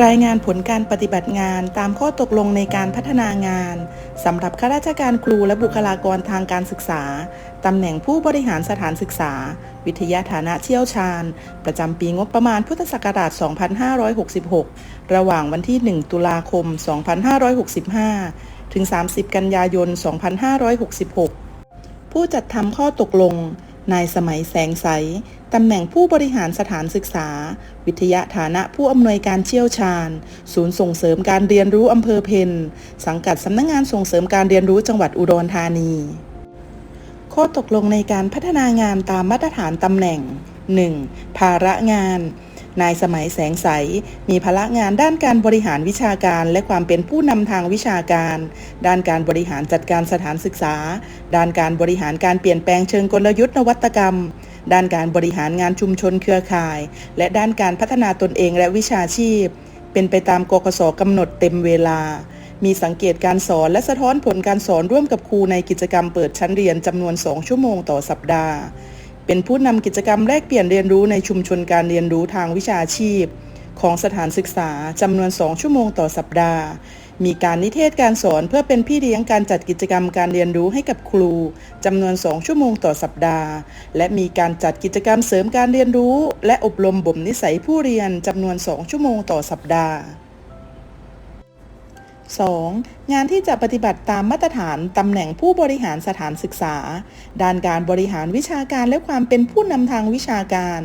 รายงานผลการปฏิบัติงานตามข้อตกลงในการพัฒนางานสำหรับข้าราชการครูและบุคลากรทางการศึกษา ตำแหน่งผู้บริหารสถานศึกษา วิทยาฐานะเชี่ยวชาญ ประจำปีงบประมาณพุทธศักราช 2566 ระหว่างวันที่ 1 ตุลาคม 2565 ถึง 30 กันยายน 2566 ผู้จัดทำข้อตกลง นายสมัยแสงใส ตำแหน่งผู้บริหารสถานศึกษา วิทยาฐานะผู้อำนวยการเชี่ยวชาญ ศูนย์ส่งเสริมการเรียนรู้อำเภอเพนสังกัดสำนักงงานส่งเสริมการเรียนรู้จังหวัดอุดรธานี ข้อตกลงในการพัฒนางานตามมาตรฐานตำแหน่ง 1. ภาระงาน นายสมัยแสงใส มีภาระงานด้านการบริหารวิชาการและความเป็นผู้นำทางวิชาการ ด้านการบริหารจัดการสถานศึกษา ด้านการบริหารการเปลี่ยนแปลงเชิงกลยุทธ์นวัตกรรม ด้านการบริหารงานชุมชนเครือข่าย และด้านการพัฒนาตนเองและวิชาชีพ เป็นไปตามกกสกำหนดเต็มเวลา มีสังเกตการสอนและสะท้อนผลการสอนร่วมกับครูในกิจกรรมเปิดชั้นเรียนจำนวน 2 ชั่วโมงต่อสัปดาห์ เป็นผู้นำกิจกรรมแลกเปลี่ยนเรียนรู้ในชุมชนการเรียนรู้ทางวิชาชีพ ของสถานศึกษาจำนวน 2 ชั่วโมงต่อสัปดาห์ มีการนิเทศการสอนเพื่อเป็นพี่เลี้ยงการจัดกิจกรรมการเรียนรู้ให้กับครูจำนวน 2 ชั่วโมงต่อสัปดาห์ และมีการจัดกิจกรรมเสริมการเรียนรู้ และอบรมบ่มนิสัยผู้เรียนจำนวน 2 ชั่วโมงต่อสัปดาห์ 2. งานที่จะปฏิบัติตามมาตรฐานตำแหน่งผู้บริหารสถานศึกษา ด้านการบริหารวิชาการและความเป็นผู้นำทางวิชาการ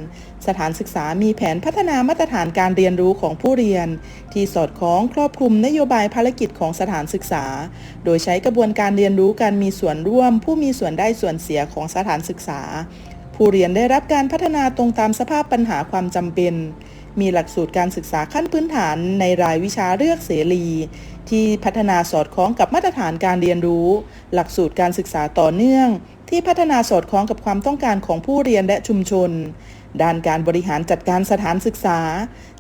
สถานศึกษามีแผนพัฒนามาตรฐานการเรียนรู้ของผู้เรียน ที่สอดคล้องครอบคลุมนโยบายภารกิจของสถานศึกษา โดยใช้กระบวนการเรียนรู้การมีส่วนร่วม ผู้มีส่วนได้ส่วนเสียของสถานศึกษา ผู้เรียนได้รับการพัฒนาตรงตามสภาพปัญหาความจำเป็น มีหลักสูตรการศึกษาขั้นพื้นฐานในรายวิชาเลือกเสรี ที่พัฒนาสอดคล้องกับมาตรฐานการเรียนรู้ หลักสูตรการศึกษาต่อเนื่อง ที่พัฒนาสอดคล้องกับความต้องการของผู้เรียนและชุมชน ด้านการบริหารจัดการสถานศึกษา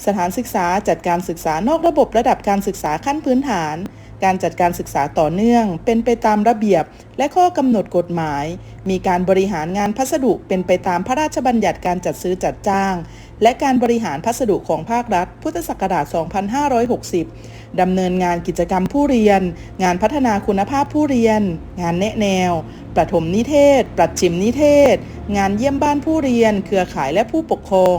สถานศึกษาจัดการศึกษานอกระบบระดับการศึกษาขั้นพื้นฐาน การจัดการศึกษาต่อเนื่อง เป็นไปตามระเบียบ และข้อกำหนดกฎหมาย มีการบริหารงานพัสดุเป็นไปตามพระราชบัญญัติการจัดซื้อจัดจ้าง และการบริหารพัสดุของภาครัฐ พุทธศักราช 2560 ดำเนินงานกิจกรรมผู้เรียน งานพัฒนาคุณภาพผู้เรียน งานแนะแนว ประถมนิเทศ ปรัดชิมนิเทศ งานเยี่ยมบ้านผู้เรียน เครือข่ายและผู้ปกครอง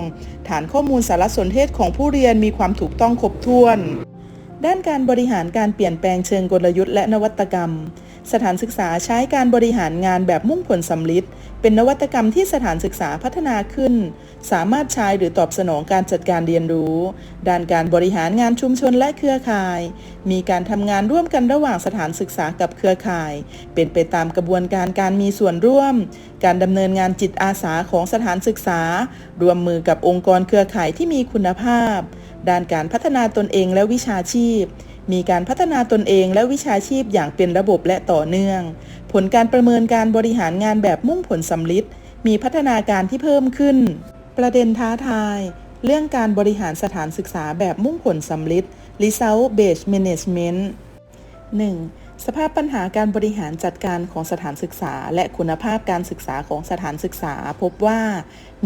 ฐานข้อมูลสารสนเทศของผู้เรียนมีความถูกต้องครบถ้วน ด้านการบริหารการเปลี่ยนแปลงเชิงกลยุทธ์และนวัตกรรม สถานศึกษาใช้การบริหารงานแบบมุ่งผลสำลิดเป็นนวัตกรรมที่สถานศึกษาพัฒนาขึ้น สามารถใช้หรือตอบสนองการจัดการเรียนรู้ ด้านการบริหารงานชุมชนและเครือข่าย มีการทำงานร่วมกันระหว่างสถานศึกษากับเครือข่าย เป็นไปตามกระบวนการการมีส่วนร่วม การดำเนินงานจิตอาสาของสถานศึกษา รวมมือกับองค์กรเครือข่ายที่มีคุณภาพ ด้านการพัฒนาตนเองและวิชาชีพ มีการพัฒนาตนเองและวิชาชีพอย่างเป็นระบบและต่อเนื่อง ผลการประเมินการบริหารงานแบบมุ่งผลสำลิดมีพัฒนาการที่เพิ่มขึ้น ประเด็นท้าทาย เรื่องการบริหารสถานศึกษาแบบมุ่งผลสำลิด Result Based Management 1. สภาพปัญหาการบริหารจัดการของสถานศึกษา และคุณภาพการศึกษาของสถานศึกษา พบว่า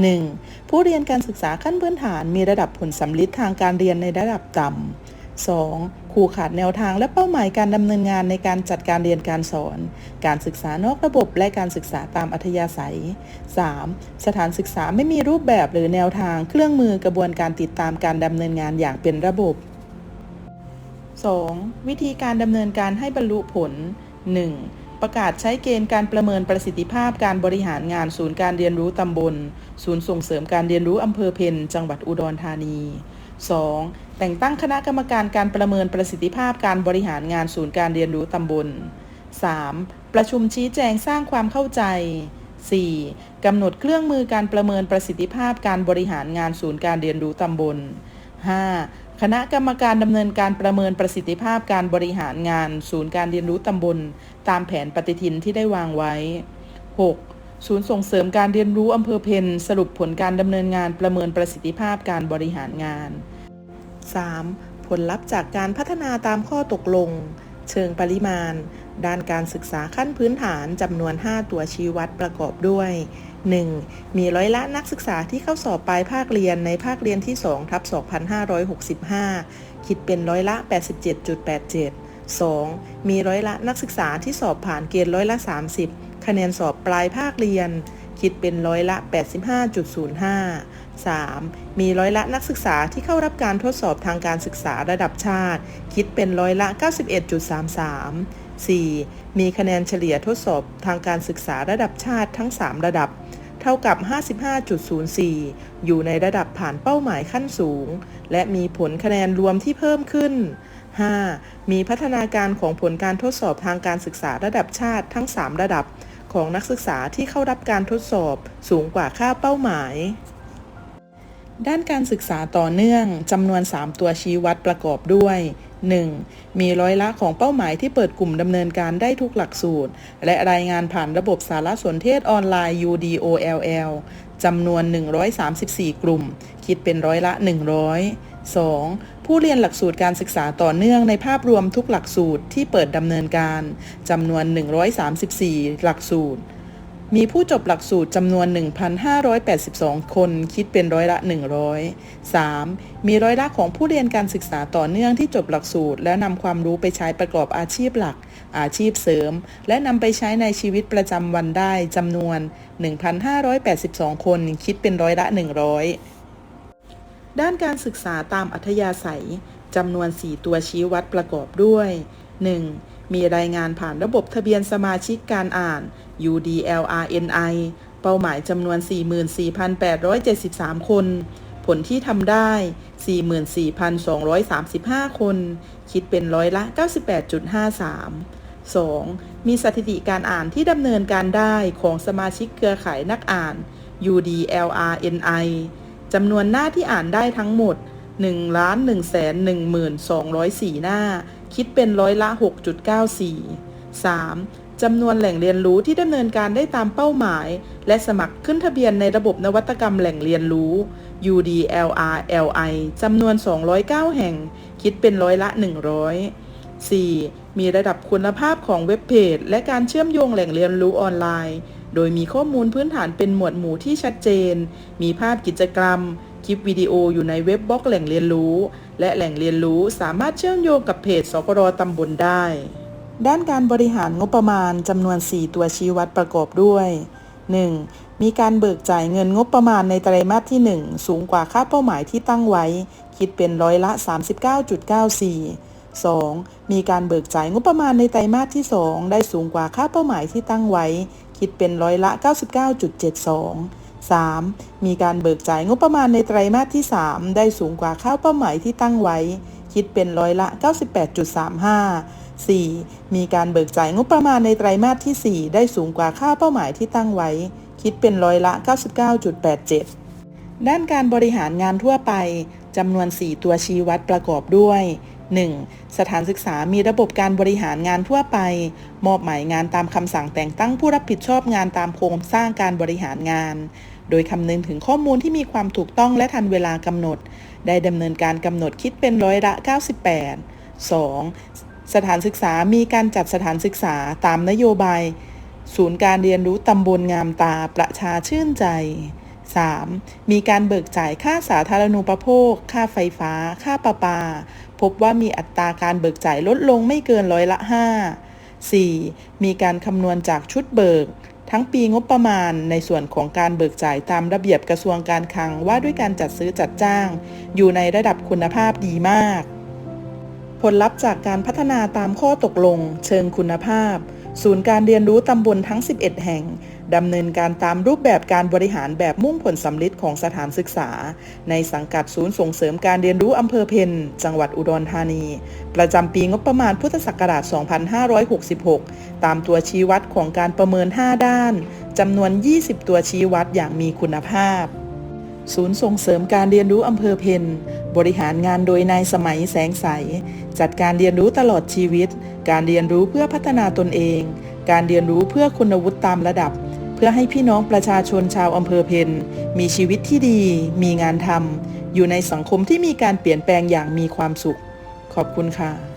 1. ผู้เรียนการศึกษาขั้นพื้นฐานมีระดับผลสำลิดทางการเรียนในระดับต่ำ 2. ครูขาดแนวทางและเป้าหมายการดำเนินงานในการจัดการเรียนการสอน การศึกษานอกระบบและการศึกษาตามอัธยาศัย 3. สถานศึกษาไม่มีรูปแบบหรือแนวทางเครื่องมือกระบวนการติดตามการดำเนินงานอย่างเป็นระบบ 2. วิธีการดำเนินการให้บรรลุผล 1. ประกาศใช้เกณฑ์การประเมินประสิทธิภาพการบริหารงานศูนย์การเรียนรู้ตำบล ศูนย์ส่งเสริมการเรียนรู้อำเภอเพนจังหวัดอุดรธานี 2. แต่งตั้งคณะกรรมการการประเมินประสิทธิภาพการบริหารงานศูนย์การเรียนรู้ตำบล 3. ประชุมชี้แจงสร้างความเข้าใจ 4. กำหนดเครื่องมือการประเมินประสิทธิภาพการบริหารงานศูนย์การเรียนรู้ตำบล 5. คณะกรรมการดำเนินการประเมินประสิทธิภาพการบริหารงานศูนย์การเรียนรู้ตำบล ตามแผนปฏิทินที่ได้วางไว้ 6. ศูนย์ส่งเสริมการเรียนรู้อำเภอเพนสรุปผลการดำเนินงานประเมินประสิทธิภาพการบริหารงาน 3. ผลลัพธ์จากการพัฒนาตามข้อตกลง เชิงปริมาณ ด้านการศึกษาขั้นพื้นฐานจำนวน 5 ตัวชี้วัดประกอบด้วย 1. มีร้อยละนักศึกษาที่เข้าสอบปลายภาคเรียนในภาคเรียนที่2ทับ2565 คิดเป็นร้อยละ 87.87 2. มีร้อยละนักศึกษาที่สอบผ่านเกณฑ์ร้อยละ 30 คะแนนสอบปลายภาคเรียน คิดเป็นร้อยละ 85.05 3. มีร้อยละนักศึกษาที่เข้ารับการทดสอบทางการศึกษาระดับชาติ คิดเป็นร้อยละ 91.33 4. มีคะแนนเฉลี่ยทดสอบทางการศึกษาระดับชาติทั้ง 3 ระดับ เท่ากับ 55.04 อยู่ในระดับผ่านเป้าหมายขั้นสูง และมีผลคะแนนรวมที่เพิ่มขึ้น 5. มีพัฒนาการของผลการทดสอบทางการศึกษาระดับชาติทั้ง 3 ระดับ ของนักศึกษาที่เข้ารับการทดสอบสูงกว่าค่าเป้าหมาย ด้านการศึกษาต่อเนื่องจำนวน 3 ตัวชี้วัดประกอบด้วย 1. มีร้อยละของเป้าหมายที่เปิดกลุ่มดำเนินการได้ทุกหลักสูตร และรายงานผ่านระบบสารสนเทศออนไลน์ UDOLL จำนวน 134 กลุ่ม คิดเป็นร้อยละ 100 2. ผู้เรียนหลักสูตรการศึกษาต่อเนื่องในภาพรวมทุกหลักสูตรที่เปิดดำเนินการจำนวน 134 หลักสูตร มีผู้จบหลักสูตรจำนวน 1,582 คน คิดเป็นร้อยละ 100 3. มีร้อยละของผู้เรียนการศึกษาต่อเนื่องที่จบหลักสูตร และนำความรู้ไปใช้ประกอบอาชีพหลัก อาชีพเสริม และนำไปใช้ในชีวิตประจำวันได้จำนวน 1,582 คน คิดเป็นร้อยละ 100 ด้านการศึกษาตามอัธยาศัยจำนวน 4 ตัวชี้วัดประกอบด้วย 1. มีรายงานผ่านระบบทะเบียนสมาชิกการอ่าน UDLRNI เป้าหมายจำนวน 44,873 คน ผลที่ทำได้ 44,235 คน คิดเป็นร้อยละ 98.53 2. มีสถิติการอ่านที่ดำเนินการได้ของสมาชิกเครือข่ายนักอ่าน UDLRNI จำนวนหน้าที่อ่านได้ทั้งหมด 1 1 1 1 2 0 4 หน้า คิดเป็นร้อยละ 6.94 3. จำนวนแหล่งเรียนรู้ที่ดำเนินการได้ตามเป้าหมาย และสมัครขึ้นทะเบียนในระบบนวัตกรรมแหล่งเรียนรู้ UDLRLI จำนวน 209 แห่ง คิดเป็นร้อยละ 100 4. มีระดับคุณภาพของเว็บเพจ และการเชื่อมโยงแหล่งเรียนรู้ออนไลน์ โดยมีข้อมูลพื้นฐานเป็นหมวดหมู่ที่ชัดเจน มีภาพกิจกรรม คลิปวิดีโออยู่ในเว็บบล็อกแหล่งเรียนรู้ และแหล่งเรียนรู้สามารถเชื่อมโยงกับเพจสกรตำบลได้ ด้านการบริหารงบประมาณจำนวน 4 ตัวชี้วัดประกอบด้วย 1. มีการเบิกจ่ายเงินงบประมาณในไตรมาสที่ 1 สูงกว่าค่าเป้าหมายที่ตั้งไว้ คิดเป็นร้อยละ 39.94 2. มีการเบิกจ่ายงบประมาณในไตรมาสที่ 2 ได้สูงกว่าค่าเป้าหมายที่ตั้งไว้ คิดเป็นร้อยละ 99.72 3. มีการเบิกจ่ายงบประมาณในไตรมาสที่ 3 ได้สูงกว่าค่าเป้าหมายที่ตั้งไว้ คิดเป็นร้อยละ 98.35 4. มีการเบิกจ่ายงบประมาณในไตรมาสที่ 4 ได้สูงกว่าค่าเป้าหมายที่ตั้งไว้ คิดเป็นร้อยละ 99.87 ด้านการบริหารงานทั่วไปจำนวน 4 ตัวชี้วัดประกอบด้วย 1. สถานศึกษามีระบบการบริหารงานทั่วไป มอบหมายงานตามคำสั่งแต่งตั้งผู้รับผิดชอบงานตามโครงสร้างการบริหารงาน โดยคำนึงถึงข้อมูลที่มีความถูกต้องและทันเวลากำหนด ได้ดำเนินการกำหนดคิดเป็นร้อยละ 98 2. สถานศึกษามีการจัดสถานศึกษาตามนโยบาย ศูนย์การเรียนรู้ตำบลงามตาประชาชื่นใจ 3. มีการเบิกจ่ายค่าสาธารณูปโภค ค่าไฟฟ้า ค่าประปา พบว่ามีอัตราการเบิกจ่ายลดลงไม่เกินร้อยละ 5 4. มีการคำนวณจากชุดเบิก ทั้งปีงบประมาณในส่วนของการเบิกจ่ายตามระเบียบกระทรวงการคลังว่าด้วยการจัดซื้อจัดจ้าง อยู่ในระดับคุณภาพดีมาก ผลลัพธ์จากการพัฒนาตามข้อตกลง เชิงคุณภาพ ศูนย์การเรียนรู้ตำบลทั้ง 11 แห่ง ดำเนินการตามรูปแบบการบริหารแบบมุ่งผลสำลิดของสถานศึกษา ในสังกัดศูนย์ส่งเสริมการเรียนรู้อำเภอเพนจังหวัดอุดรธานี ประจำปีงบประมาณพุทธศักราช 2566 ตามตัวชี้วัดของการประเมิน 5 ด้านจำนวน 20 ตัวชี้วัดอย่างมีคุณภาพศูนย์ส่งเสริมการเรียนรู้อำเภอเพนบริหารงานโดยนายสมัยแสงใส จัดการเรียนรู้ตลอดชีวิต การเรียนรู้เพื่อพัฒนาตนเอง การเรียนรู้เพื่อคุณวุฒิตามระดับ เพื่อให้พี่น้องประชาชนชาวอำเภอเพนมีชีวิตที่ดี มีงานทำอยู่ในสังคมที่มีการเปลี่ยนแปลงอย่างมีความสุข ขอบคุณค่ะ